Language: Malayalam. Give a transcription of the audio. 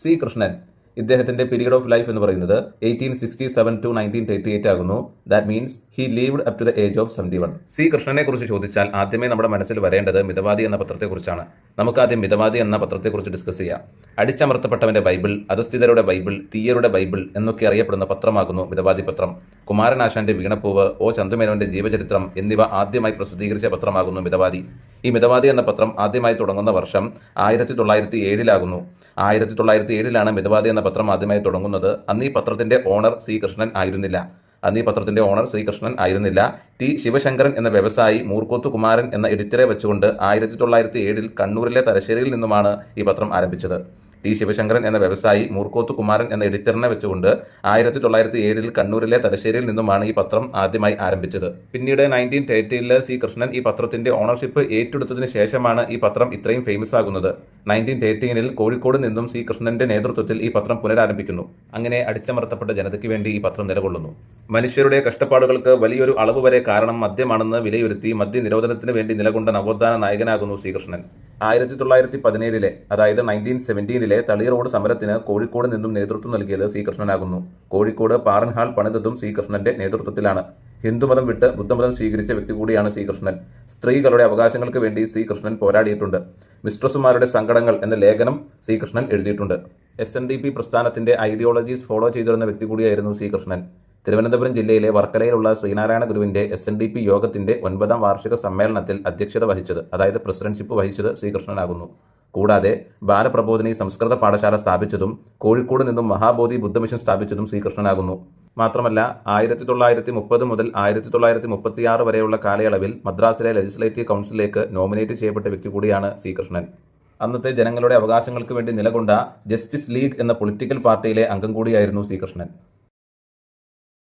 സി കൃഷ്ണൻ. ഇദ്ദേഹത്തിന്റെ പീരീഡ് ഓഫ് ലൈഫ് എന്ന് പറയുന്നത് eighteen sixty seven to nineteen thirty eight ആകുന്നു. That means he lived up to the age of seventy one C കൃഷ്ണനെ കുറിച്ച് ചോദിച്ചാൽ ആദ്യമേ നമ്മുടെ മനസ്സിൽ വരേണ്ടത് മിതവാദി എന്ന പത്രത്തെക്കുറിച്ചാണ്. നമുക്ക് ആദ്യം മിതവാദി എന്ന പത്രത്തെക്കുറിച്ച് ഡിസ്കസ് ചെയ്യാം. അടിച്ചമർത്തപ്പെട്ടവന്റെ ബൈബിൾ അധസ്ഥിതരുടെ ബൈബിൾ തീയരുടെ ബൈബിൾ എന്നൊക്കെ അറിയപ്പെടുന്ന പത്രമാകുന്നു മിതവാദി പത്രം. കുമാരനാശാന്റെ വീണപ്പൂവ് ഒ. ചന്തുമേനോന്റെ ജീവചരിത്രം എന്നിവ ആദ്യമായി പ്രസിദ്ധീകരിച്ച പത്രമാകുന്നു മിതവാദി. ഈ മിതവാദി എന്ന പത്രം ആദ്യമായി തുടങ്ങുന്ന വർഷം ആയിരത്തി തൊള്ളായിരത്തി ഏഴിലാകുന്നു ആയിരത്തി തൊള്ളായിരത്തി ഏഴിലാണ് മിതവാദി എന്ന പത്രം ആദ്യമായി തുടങ്ങുന്നത്. അന്ന് ഈ പത്രത്തിന്റെ ഓണർ സി. കൃഷ്ണൻ ആയിരുന്നില്ല. അന്ന് ഈ പത്രത്തിന്റെ ഓണർ ശ്രീകൃഷ്ണൻ ആയിരുന്നില്ല. ടി ശിവശങ്കരൻ എന്ന വ്യവസായി മൂർക്കോത്ത് കുമാരൻ എന്ന എഡിറ്ററെ വെച്ചുകൊണ്ട് ആയിരത്തി തൊള്ളായിരത്തി ഏഴിൽ കണ്ണൂരിലെ തലശ്ശേരിയിൽ നിന്നുമാണ് ഈ പത്രം ആരംഭിച്ചത്. ടി ശിവശങ്കരൻ എന്ന വ്യവസായി മൂർക്കോത്ത് കുമാരൻ എന്ന എഡിറ്ററിനെ വെച്ചുകൊണ്ട് ആയിരത്തി തൊള്ളായിരത്തി ഏഴിൽ കണ്ണൂരിലെ തലശ്ശേരിയിൽ നിന്നുമാണ് ഈ പത്രം ആദ്യമായി ആരംഭിച്ചത്. പിന്നീട് നയന്റീൻ തേർട്ടിയിൽ സി കൃഷ്ണൻ ഈ പത്രത്തിന്റെ ഓണർഷിപ്പ് ഏറ്റെടുത്തതിന് ശേഷമാണ് ഈ പത്രം ഇത്രയും ഫേമസ് ആകുന്നത്. നയന്റീൻ തേർട്ടീനിൽ കോഴിക്കോട് നിന്നും സി കൃഷ്ണന്റെ നേതൃത്വത്തിൽ ഈ പത്രം പുനരാരംഭിക്കുന്നു. അങ്ങനെ അടിച്ചമർത്തപ്പെട്ട ജനതയ്ക്ക് വേണ്ടി ഈ പത്രം നിലകൊള്ളുന്നു. മനുഷ്യരുടെ കഷ്ടപ്പാടുകൾക്ക് വലിയൊരു അളവ് വരെ കാരണം മദ്യമാണെന്ന് വിലയിരുത്തി മദ്യ നിരോധനത്തിന് വേണ്ടി നിലകൊണ്ട നവോത്ഥാന നായകനാകുന്നു ശ്രീകൃഷ്ണൻ ആയിരത്തി തൊള്ളായിരത്തി പതിനേഴിലെ അതായത് നയന്റീൻ സെവന്റീനിലെ തളി റോഡ് സമരത്തിന് കോഴിക്കോട് നിന്നും നേതൃത്വം നൽകിയത് ശ്രീകൃഷ്ണനാകുന്നു കോഴിക്കോട് പാറൻഹാൾ പണിതതും ശ്രീകൃഷ്ണന്റെ നേതൃത്വത്തിലാണ്. ഹിന്ദുമതം വിട്ട് ബുദ്ധമതം സ്വീകരിച്ച വ്യക്തി കൂടിയാണ് ശ്രീകൃഷ്ണൻ സ്ത്രീകളുടെ അവകാശങ്ങൾക്ക് വേണ്ടി ശ്രീകൃഷ്ണൻ പോരാടിയിട്ടുണ്ട്. മിസ്ട്രസുമാരുടെ സങ്കടങ്ങൾ എന്ന ലേഖനം ശ്രീകൃഷ്ണൻ എഴുതിയിട്ടുണ്ട്. എസ് എൻ ഡി പി പ്രസ്ഥാനത്തിന്റെ ഐഡിയോളജീസ് ഫോളോ ചെയ്തിരുന്ന വ്യക്തി കൂടിയായിരുന്നു ശ്രീകൃഷ്ണൻ തിരുവനന്തപുരം ജില്ലയിലെ വർക്കലയിലുള്ള ശ്രീനാരായണ ഗുരുവിന്റെ എസ് എൻ ഡി പി യോഗത്തിന്റെ ഒൻപതാം വാർഷിക സമ്മേളനത്തിൽ അധ്യക്ഷത വഹിച്ചത് അതായത് പ്രസിഡന്റ്ഷിപ്പ് വഹിച്ചത് ശ്രീകൃഷ്ണനാകുന്നു. കൂടാതെ ബാലപ്രബോധിനി സംസ്കൃത പാഠശാല സ്ഥാപിച്ചതും കോഴിക്കോട് നിന്നും മഹാബോധി ബുദ്ധമിഷൻ സ്ഥാപിച്ചതും ശ്രീകൃഷ്ണനാകുന്നു. മാത്രമല്ല ആയിരത്തി തൊള്ളായിരത്തി മുപ്പത് മുതൽ ആയിരത്തി തൊള്ളായിരത്തി മുപ്പത്തിയാറ് വരെയുള്ള കാലയളവിൽ മദ്രാസിലെ ലെജിസ്ലേറ്റീവ് കൗൺസിലിലേക്ക് നോമിനേറ്റ് ചെയ്യപ്പെട്ട വ്യക്തി കൂടിയാണ് ശ്രീകൃഷ്ണൻ. അന്നത്തെ ജനങ്ങളുടെ അവകാശങ്ങൾക്ക് വേണ്ടി നിലകൊണ്ട ജസ്റ്റിസ് ലീഗ് എന്ന പൊളിറ്റിക്കൽ പാർട്ടിയിലെ അംഗം കൂടിയായിരുന്നു ശ്രീകൃഷ്ണൻ.